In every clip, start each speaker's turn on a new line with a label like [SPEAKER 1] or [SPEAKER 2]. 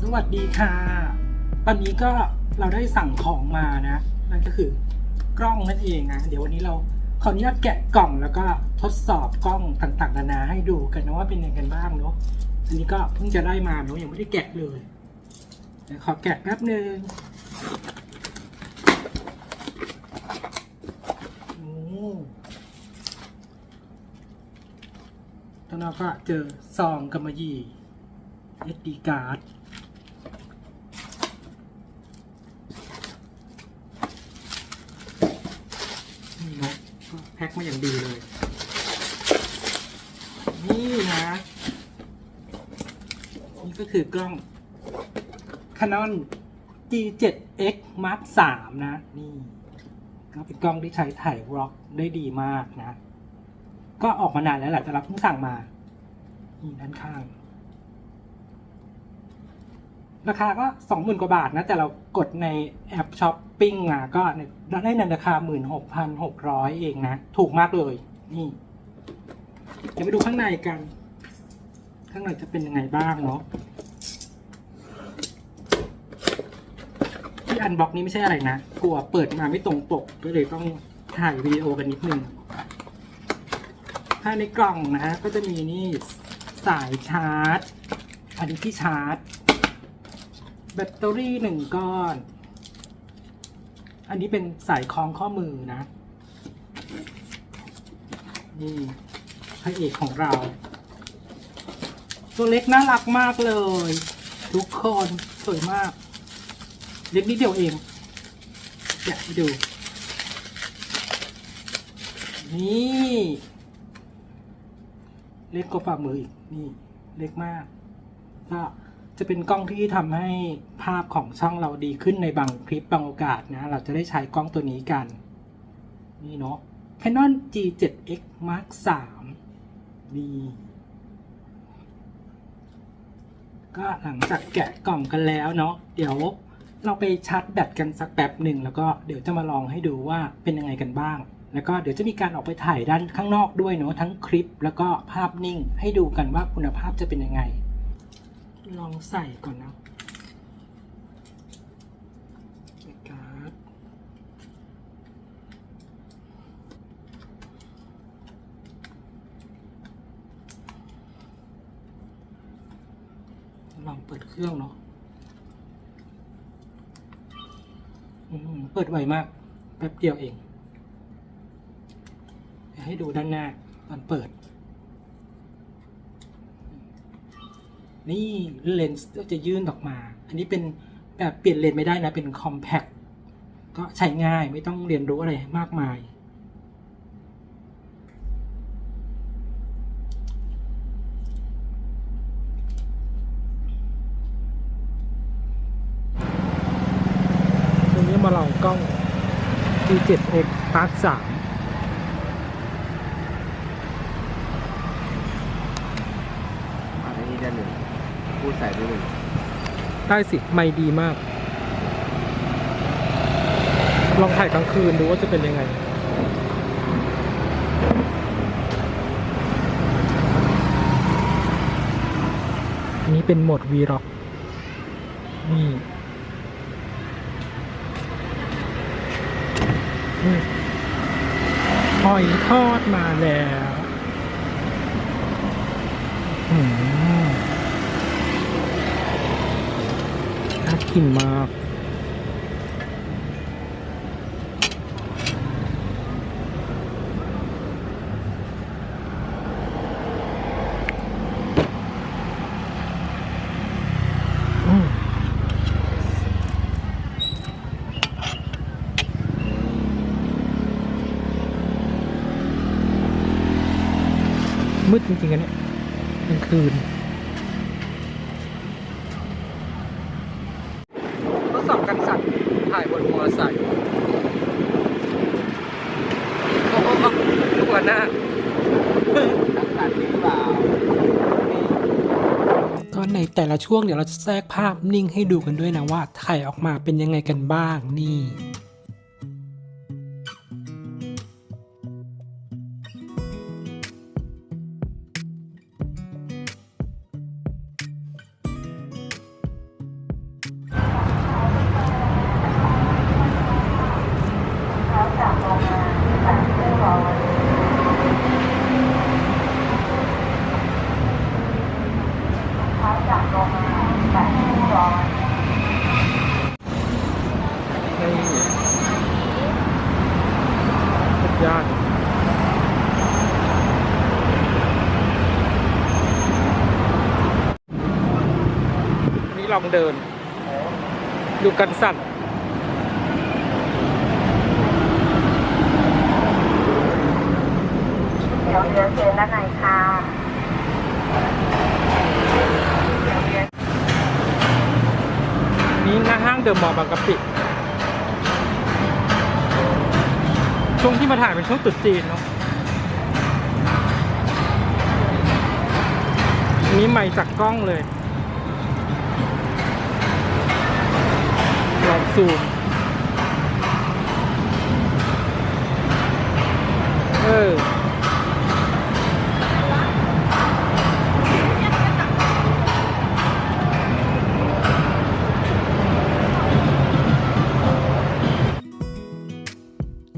[SPEAKER 1] สวัสดีค่ะ ตอนนี้ก็เราได้สั่งของมานะ นั่นก็คือกล้องนั่นเองนะ เดี๋ยววันนี้เราขออนุญาตแกะกล่องแล้วก็ทดสอบกล้องต่างๆนานาให้ดูกันนะว่าเป็นยังไงบ้างเนาะ อันนี้ก็เพิ่งจะได้มาเนาะยังไม่ได้แกะเลยเดี๋ยวขอแกะแป๊บหนึ่งโอ้ตอนนั้นก็เจอซองกำมะหยี่ SD card นี่เนอะก็แพ็คมาอย่างดีเลย นี่นะ นี่ก็คือกล้อง Canon G7X Mark 3นะ นี่ ก็เป็นกล้องที่ใช้ถ่ายร็อกได้ดีมากนะ ก็ออกมานานแล้วแหละแต่เราเพิ่งสั่งมา นี่ด้านข้าง ราคาก็สองหมื่นกว่าบาทนะ แต่เรากดในแอปช้อปปิ้งมาก็ได้ในราคาหมื่นหกพันหกร้อยเองนะ ถูกมากเลย นี่ เดี๋ยวไปดูข้างในกัน ข้างในจะเป็นยังไงบ้างเนาะที่อันบ็อกนี้ไม่ใช่อะไรนะ กลัวเปิดมาไม่ตรงปก ก็เลยต้องถ่ายวิดีโอกันนิดนึงภายในกล่องนะฮะ ก็จะมีนี่สายชาร์จ อันนี้ที่ชาร์จ แบตเตอรี่หนึ่งก้อน อันนี้เป็นสายคล้องข้อมือนะ นี่พระเอกของเรา ตัวเล็กน่ารักมากเลย ทุกคนสวยมาก เล็กนิดเดียวเองอยากให้ดู นี่ เล็กกว่าฝ่ามืออีก นี่ เล็กมากก็ จะเป็นกล้องที่ทำให้ภาพของช่องเราดีขึ้นในบางคลิปบางโอกาสนะ เราจะได้ใช้กล้องตัวนี้กัน นี่เนาะ Canon G7X Mark 3นี่ก็หลังจากแกะกล่องกันแล้วเนาะเดี๋ยวเราไปชาร์จแบตกันสักแป๊บหนึ่งแล้วก็เดี๋ยวจะมาลองให้ดูว่าเป็นยังไงกันบ้าง แล้วก็เดี๋ยวจะมีการออกไปถ่ายด้านข้างนอกด้วยเนาะทั้งคลิป แล้วก็ภาพนิ่งให้ดูกันว่าคุณภาพจะเป็นยังไง ลองใส่ก่อนนะการ์ดลองเปิดเครื่องเนาะเปิดไวมาก แป๊บเดียวเอง ให้ดูด้านหน้าตอนเปิด นี่เลนส์ก็จะยื่นออกมา อันนี้เป็นแบบเปลี่ยนเลนส์ไม่ได้นะ เป็นคอมแพคก็ใช้ง่ายไม่ต้องเรียนรู้อะไรมากมายวันนี้มาลองกล้อง G7X Mark 3
[SPEAKER 2] อันนี้ได้หนึ่ง พูดใส่ได้หนึ่ง
[SPEAKER 1] ได้สิ ไม่ดีมาก ลองถ่ายกลางคืนดูว่าจะเป็นยังไงอันนี้เป็นโหมด V Rock นี่นี่หอยทอดมาแล้วอืม น่า กินมากอืมมืดจริงๆอันเนี่ยกลางคืน ทดสอบการสั่นถ่ายบนมอเตอร์ไซค์โอ้โหตัวหน้า
[SPEAKER 2] นักตัดหรือเปล่า
[SPEAKER 1] ก็ ในแต่ละช่วงเดี๋ยวเราจะแทรกภาพนิ่งให้ดูกันด้วยนะว่าถ่ายออกมาเป็นยังไงกันบ้างนี่ เดิน ดูกันสั่น
[SPEAKER 3] เดี๋ยวเรือเชิญด้านในค่ะ
[SPEAKER 1] นี้หน้าห้างเดอะมอลล์บางกะปิช่วงที่มาถ่ายเป็นช่วงตรุษจีนเนาะอันนี้ใหม่จากกล้องเลย ลองซูม เออ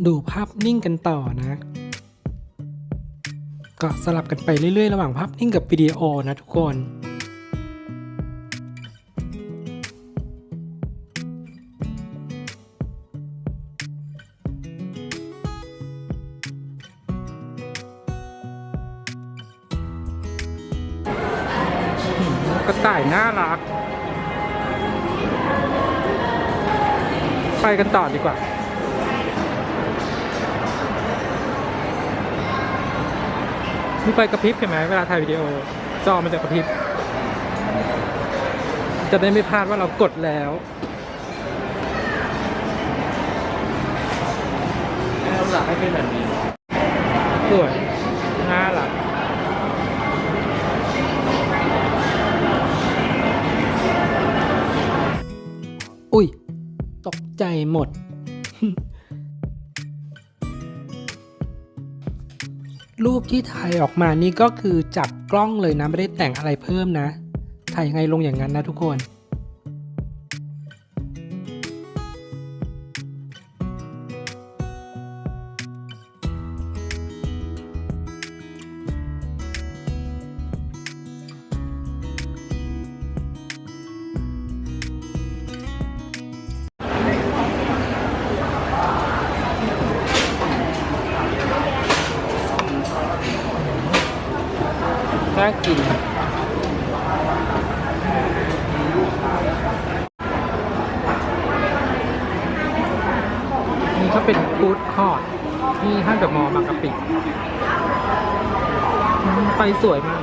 [SPEAKER 1] ดูภาพนิ่งกันต่อนะ ก็สลับกันไปเรื่อยๆ ระหว่างภาพนิ่งกับวิดีโอนะทุกคน ระต่ายน่ารัก ไปกันต่อดีกว่ามีไฟกระพริบเห็นไหมเวลาถ่ายวิดีโอ จอมันจะกระพริบ จะได้ไม่พลาดว่าเรากดแล้ว
[SPEAKER 2] เราหลักให้เป็นแบบนี้
[SPEAKER 1] สวย รูปที่ถ่ายออกมานี่ก็คือจากกล้องเลยนะ ไม่ได้แต่งอะไรเพิ่มนะ ถ่ายยังไงลงอย่างนั้นนะทุกคน น่ากินนี่ก็เป็นฟู้ดคอร์ทที่ห้างเดอะมอลล์บางกะปิไฟสวยมาก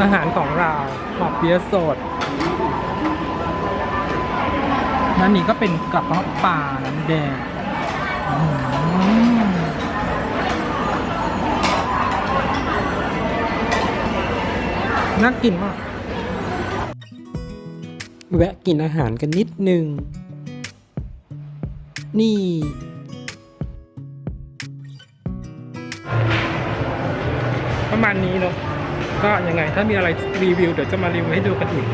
[SPEAKER 1] อาหารของเราหอบเปี๊ยะสดนั่นนี่ก็เป็นกระเพาะปลาน้ำแดง น่ากินมาก แวะกินอาหารกันนิดนึง นี่ ประมาณนี้เนาะก็ยังไงถ้ามีอะไรรีวิว เดี๋ยวจะมารีวิวให้ดูกันอีก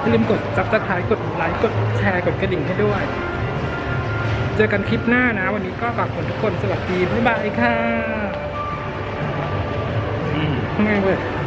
[SPEAKER 1] อย่าลืมกดซับสไครต์กดไลค์กดแชร์กดกระดิ่งให้ด้วย เจอกันคลิปหน้านะ วันนี้ก็ฝากคนทุกคนสวัสดี บ๊ายบายค่ะ
[SPEAKER 2] อืม
[SPEAKER 1] ทำไมเว้ย
[SPEAKER 2] อ